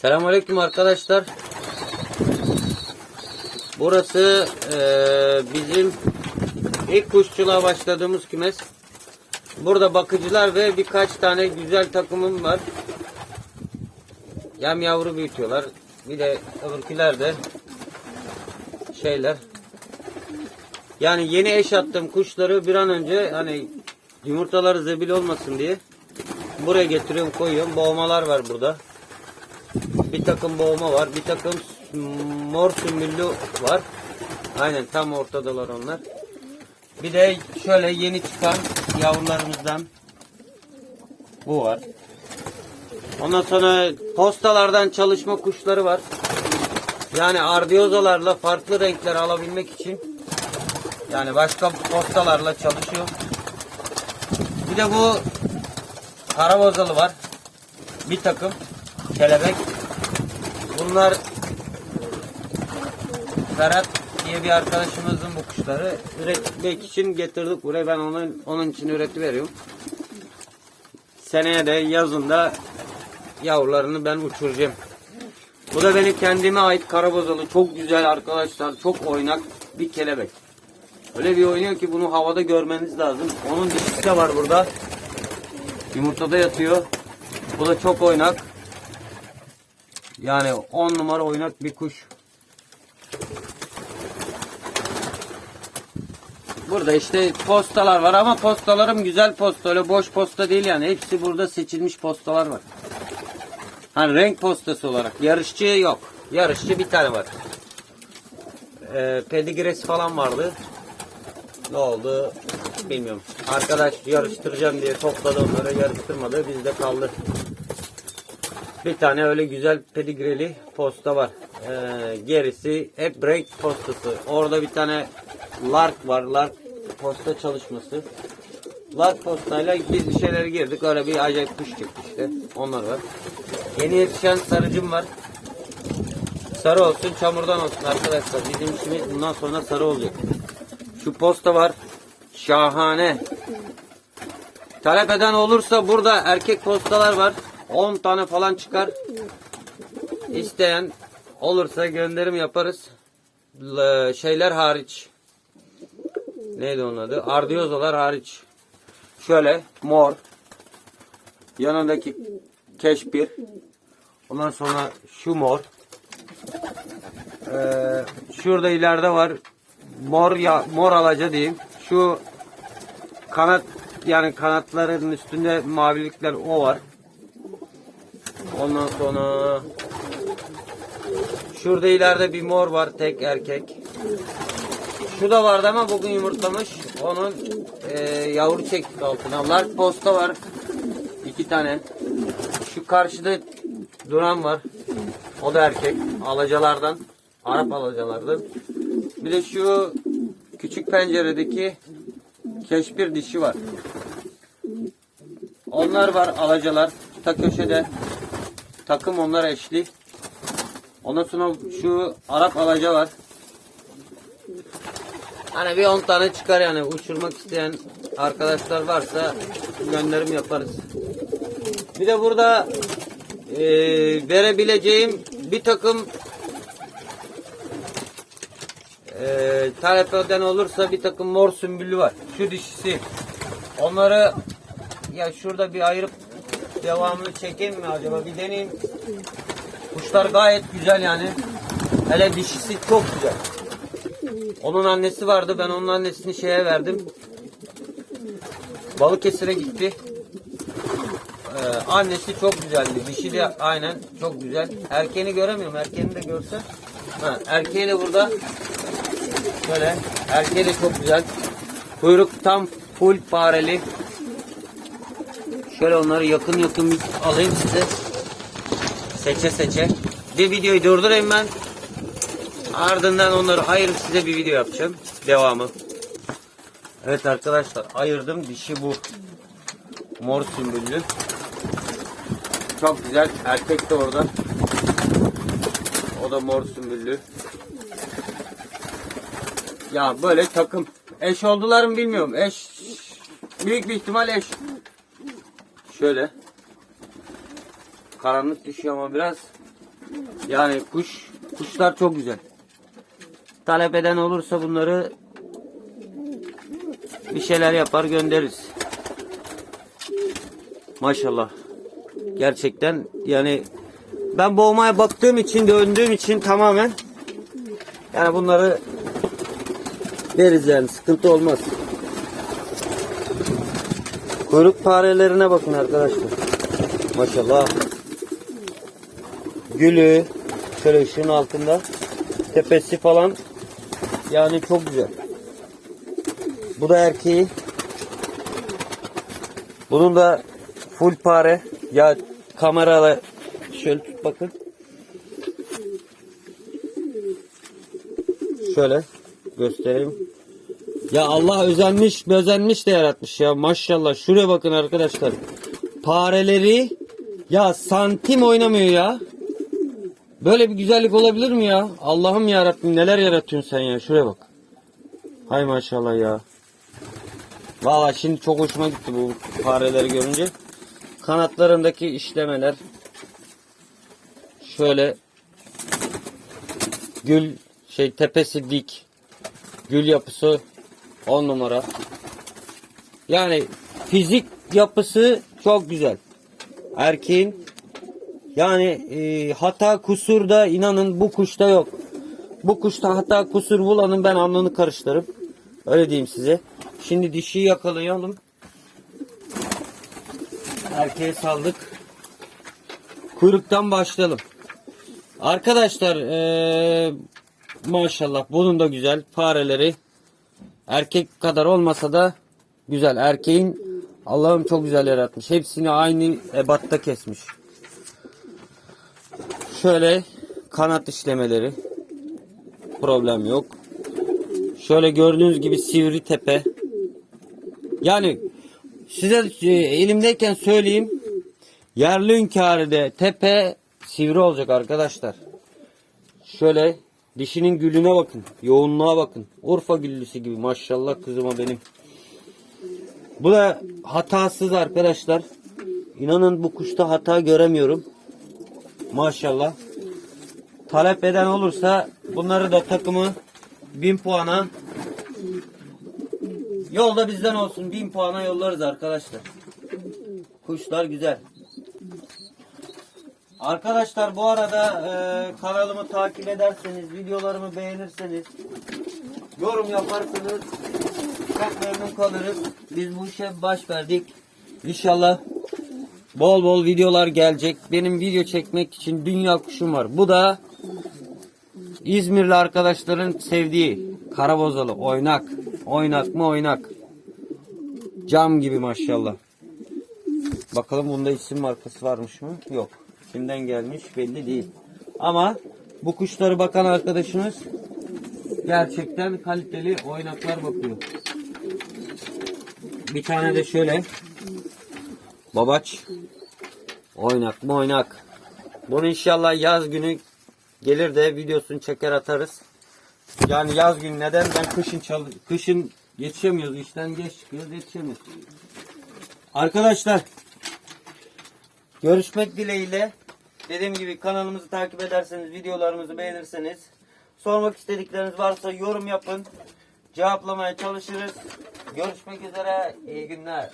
Selamünaleyküm arkadaşlar. Burası eee, bizim ilk kuşçuluğa başladığımız kümes. Burada bakıcılar ve birkaç tane güzel takımım var. Yem yavru büyütüyorlar. Bir de öbürküler de şeyler. Yani yeni eş attığım kuşları bir an önce hani yumurtaları zebil olmasın diye buraya getiriyorum koyuyorum. Boğmalar var burada. Bir takım boğma var. Bir takım mor sümbüllü var. Aynen tam ortadalar onlar. Bir de şöyle yeni çıkan yavrularımızdan bu var. Ondan sonra postalardan çalışma kuşları var. Yani ardiyozalarla farklı renkler alabilmek için yani başka postalarla çalışıyor. Bir de bu karavozalı var. Bir takım kelebek. Bunlar Ferhat diye bir arkadaşımızın bu kuşları üretmek için getirdik buraya. Ben onun onun için üretiveriyorum. Seneye de yazında yavrularını ben uçuracağım. Bu da benim kendime ait karabozalı. Çok güzel arkadaşlar. Çok oynak bir kelebek. Öyle bir oynuyor ki bunu havada görmeniz lazım. Onun dişisi de var burada. Yumurtada yatıyor. Bu da çok oynak. Yani 10 numara oynak bir kuş. Burada işte postalar var ama postalarım güzel posta. Öyle boş posta değil yani. Hepsi burada seçilmiş postalar var. Hani renk postası olarak. Yarışçı yok. Yarışçı bir tane var. Ee, pedigresi falan vardı. Ne oldu bilmiyorum. Arkadaş yarıştıracağım diye topladı onları yarıştırmadı. Bizde kaldı. Bir tane öyle güzel pedigreli posta var. Ee, gerisi hep renk postası. Orada bir tane lark var. Lark posta çalışması. Lark postayla gizli şeylere girdik. Öyle bir acayip kuş çıktı işte. Onlar var. Yeni yetişen sarıcım var. Sarı olsun çamurdan olsun arkadaşlar. Bizim işimiz bundan sonra sarı olacak. Şu posta var. Şahane. Talep eden olursa burada erkek postalar var. 10 tane falan çıkar. İsteyen olursa gönderim yaparız. Şeyler hariç. Neydi onun adı? Ardiyozalar hariç. Şöyle mor. Yanındaki keşpir. Ondan sonra şu mor. Ee, şurada ileride var. Mor ya mor alaca diyeyim. Şu kanat yani kanatların üstünde mavilikler o var. Ondan sonra şurada ileride bir mor var tek erkek. Şu da vardı ama bugün yumurtlamış. Onun e, yavru çektik altına. Lark posta var. iki tane. Şu karşıda duran var. O da erkek. Alacalardan. Arap alacalardan. Bir de şu küçük penceredeki keşpir dişi var. Onlar var alacalar. Ta köşede. Takım onlar eşli. Ondan sonra şu Arap alaca var. Hani bir 10 tane çıkar yani uçurmak isteyen arkadaşlar varsa gönderim yaparız. Bir de burada e, verebileceğim bir takım e, talep eden olursa bir takım mor sümbüllü var. Şu dişisi. Onları ya şurada bir ayırıp devamını çekeyim mi acaba? Bir deneyeyim. Kuşlar gayet güzel yani. Hele dişisi çok güzel. Onun annesi vardı. Ben onun annesini şeye verdim. Balıkesir'e gitti. Ee, annesi çok güzeldi. Dişi de aynen çok güzel. Erkeğini göremiyorum. Erkeğini de görse. Ha, erkeği de burada. Şöyle. Erkeği de çok güzel. Kuyruk tam full fareli. Şöyle onları yakın yakın bir alayım size. Seçe seçe. Bir videoyu durdurayım ben. Ardından onları ayırıp size bir video yapacağım. Devamı. Evet arkadaşlar ayırdım. Dişi bu. Mor sümbüllü. Çok güzel. Erkek de orada. O da mor sümbüllü. Ya böyle takım. Eş oldular mı bilmiyorum. Eş. Büyük bir ihtimal eş. Şöyle. Karanlık düşüyor ama biraz. Yani kuş kuşlar çok güzel. Talep eden olursa bunları bir şeyler yapar göndeririz. Maşallah. Gerçekten yani ben boğmaya baktığım için döndüğüm için tamamen yani bunları veririz yani sıkıntı olmaz. Kuyruk farelerine bakın arkadaşlar. Maşallah. Gülü şöyle ışığın altında tepesi falan yani çok güzel. Bu da erkeği. Bunun da full pare. Ya kamerayla şöyle tut bakın. Şöyle göstereyim. Ya Allah özenmiş, özenmiş de yaratmış ya. Maşallah. Şuraya bakın arkadaşlar. Pareleri ya santim oynamıyor ya. Böyle bir güzellik olabilir mi ya? Allah'ım ya Rabbim neler yaratıyorsun sen ya. Şuraya bak. Hay maşallah ya. Valla şimdi çok hoşuma gitti bu fareleri görünce. Kanatlarındaki işlemeler. Şöyle gül şey tepesi dik. Gül yapısı 10 numara. Yani fizik yapısı çok güzel. Erkeğin yani e, hata kusur da inanın bu kuşta yok. Bu kuşta hata kusur bulanın ben alnını karıştırırım. Öyle diyeyim size. Şimdi dişiyi yakalayalım. Erkeğe saldık. Kuyruktan başlayalım. Arkadaşlar eee, maşallah bunun da güzel fareleri erkek kadar olmasa da güzel. Erkeğin Allah'ım çok güzel yaratmış. Hepsini aynı ebatta kesmiş. Şöyle kanat işlemeleri problem yok. Şöyle gördüğünüz gibi sivri tepe. Yani size e, elimdeyken söyleyeyim. Yerli hünkâride tepe sivri olacak arkadaşlar. Şöyle dişinin gülüne bakın. Yoğunluğa bakın. Urfa güllüsü gibi maşallah kızıma benim. Bu da hatasız arkadaşlar. İnanın bu kuşta hata göremiyorum. Maşallah. Talep eden olursa bunları da takımı 1000 puana yolda bizden olsun 1000 puana yollarız arkadaşlar. Kuşlar güzel. Arkadaşlar bu arada e, kanalımı takip ederseniz, videolarımı beğenirseniz, yorum yaparsanız çok memnun kalırız. Biz bu işe baş verdik. İnşallah bol bol videolar gelecek. Benim video çekmek için dünya kuşum var. Bu da İzmirli arkadaşların sevdiği karabozalı oynak. Oynak mı oynak. Cam gibi maşallah. Bakalım bunda isim markası varmış mı? Yok. Kimden gelmiş belli değil. Ama bu kuşları bakan arkadaşımız gerçekten kaliteli oynaklar bakıyor. Bir tane de şöyle babaç oynak mı oynak. Bunu inşallah yaz günü gelir de videosunu çeker atarız. Yani yaz günü neden ben kışın çalı kışın yetişemiyoruz işten geç çıkıyoruz yetişemiyoruz. Arkadaşlar görüşmek dileğiyle dediğim gibi kanalımızı takip ederseniz videolarımızı beğenirseniz sormak istedikleriniz varsa yorum yapın cevaplamaya çalışırız. Görüşmek üzere iyi günler.